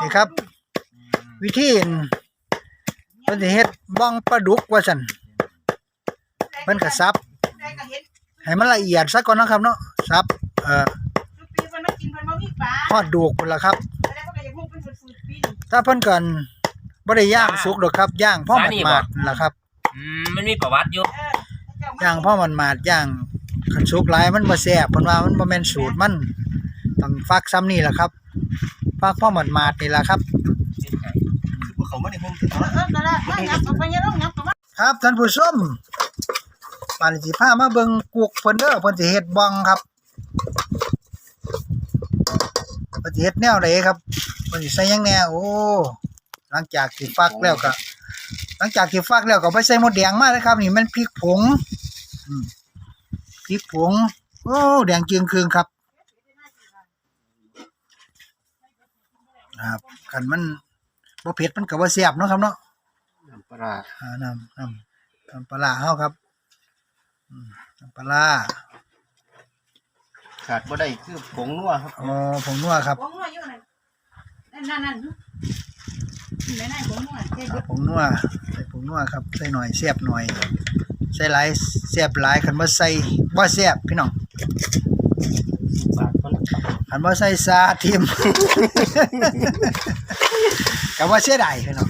นี่ครับ วิธีเพิ่นสิเฮ็ดบ้องปลาดุกว่าซั่นเพิ่นก็ซับได้ก็เห็นให้มันละเอียดซะก่อนเนาะครับเนาะซับเอ่อทุกปีเพิ่นมากินเพิ่นบ่มีปลาฮอดดูกพุ่นล่ะครับแล้วเพิ่นก็อยากฮู้เพิ่นฝืดๆปีนถ้าเพิ่นกันบ่ได้ย่างสุกดอกครับย่างพ่อหมาดๆนั่นล่ะครับอืมมันมีประวัติอยู่เออย่างพ่อมันมาดย่างคันสุกหลายมันบ่แซ่บเพิ่นว่ามันบ่แม่นสูตรมันต้องฟักซ้ำนี่ล่ะครับ ฟักพ่อมันมาดๆนี่ล่ะครับ เขาไม่ได้ห้องเออเออนั่นแหละนั่นงับเอาไปยังต้องงับเอามาครับท่านผู้ชมปานสิพามาเบิ่งกุกเพิ่นเด้อเพิ่นสิเฮ็ดบ้องครับเพิ่นสิเฮ็ดแนวใดครับเพิ่นสิใส่หยังแหน่โอ้หลังจากที่ฟักแล้วก็หลังจากที่ฟักแล้วก็ไปใส่หมดแดงมาเลยครับ นี่มันพริกผงอืมพริกผงโอ้แดงจึงคืงครับ ครับคันมันบ่เผ็ดมันก็บ่แซ่บเนาะครับเนาะปลาอ่าน้ำน้ำน้ำปลาร้าเฮาครับอืมน้ำปลาร้าขาดบ่ได้คือผงนัวครับ อ๋อผงนัวครับผงนัวอยู่นั่นนั่นนั่นไหนไหนผงนัวเฮ็ดครับผงนัวใส่ผงนัวครับใส่หน่อยแซ่บหน่อยใส่หลายแซ่บหลายคันบ่ใส่บ่แซ่บพี่น้อง ปากมัน คันบ่ใส่ซาทิมก็ว่าเสียดายพี่น้อง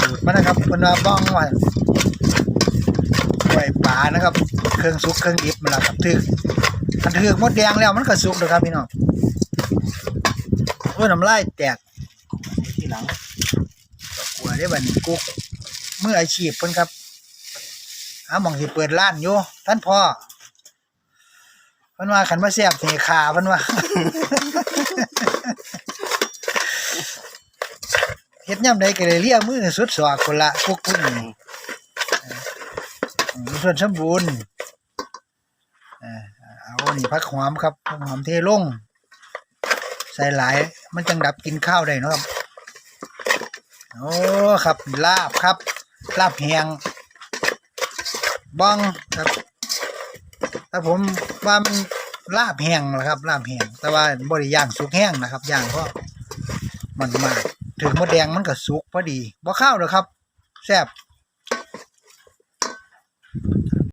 สูตรมันนะครับเพิ่นว่าบ้องว่าไว้ปลานะครับ เครื่องสุกเครื่องดิบมันละครับถึกคันถึกหมดแดงแล้วมันก็สุกเด้อครับพี่น้องโอ้ยน้ำลายแตกที่หลังกลัวได้บันกุ๊กเมืออาชีพเพิ่นครับหาหม่องสิเปิดร้านอยู่ท่านพ่อ เพิ่นว่าคันบ่แซ่บสิขาเพิ่นว่าเฮ็ดยามใดก็ได้เลี้ยมือสุดสอกคนละกุ๊กพุ่นนี่เออส่วนสมบูรณ์เออเอานี่ผักหอมครับผักหอมเทลง ใส่หลายมันจังดับกินข้าวได้เนาะครับ โอ้ครับลาบครับ ลาบแหงบ้องครับ แต่ผมว่ามันลาบแห้งนะครับลาบแห้งแต่ว่าบริย่างสุกแห้งนะครับย่างเพราะมันมากถึงมดแดงมันก็สุกพอดีบ่ข้าวเลยครับแซ่บ